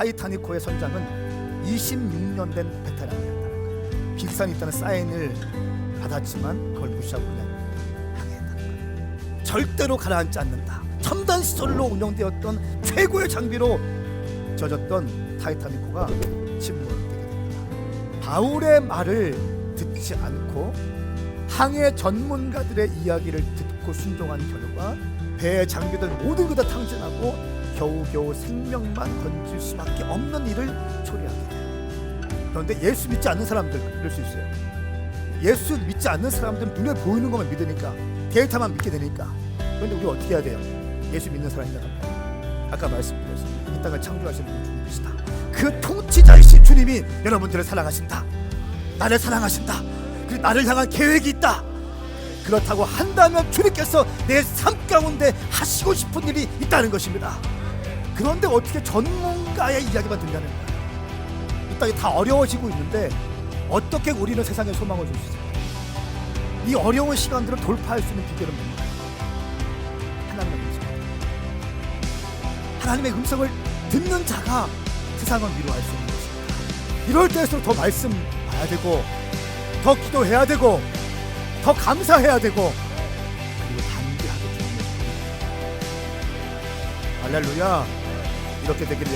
타이타닉호의 선장은 26년 된 베테랑이었다는 거예요. 빅산이 있다는 사인을 받았지만 그걸 무시하고 그냥 항해했다는. 절대로 가라앉지 않는다. 첨단 시설로 운영되었던 최고의 장비로 젖었던 타이타닉호가 침몰되게 됩니다. 바울의 말을 듣지 않고 항해 전문가들의 이야기를 듣고 순종한 결과 배의 장비들 모든 것 다 탕진하고 겨우겨우 생명만 건질 수밖에 없는 일을 초래하게 돼요. 그런데 예수 믿지 않는 사람들 이럴 수 있어요. 예수 믿지 않는 사람들은 눈에 보이는 것만 믿으니까 데이터만 믿게 되니까. 그런데 우리 어떻게 해야 돼요? 예수 믿는 사람이냐 아까 말씀드렸습니다. 이 땅을 창조하신 분 주님이시다. 그 통치자이신 주님이 여러분들을 사랑하신다. 나를 사랑하신다. 그리고 나를 향한 계획이 있다. 그렇다고 한다면 주님께서 내 삶 가운데 하시고 싶은 일이 있다는 것입니다. 그런데 어떻게 전문가의 이야기만 듣냐는 거예요. 이 땅이 다 어려워지고 있는데 어떻게 우리는 세상에 소망을 줄 수 있을까요? 이 어려운 시간들을 돌파할 수 있는 비결은 뭡니까? 하나님의 음성. 하나님의 음성을 듣는 자가 세상을 위로할 수 있는 것입니다. 이럴 때일수록 더 말씀 봐야 되고 더 기도해야 되고 더 감사해야 되고 그리고 담대하게 주님을 부르는 할렐루야 이렇게 되기를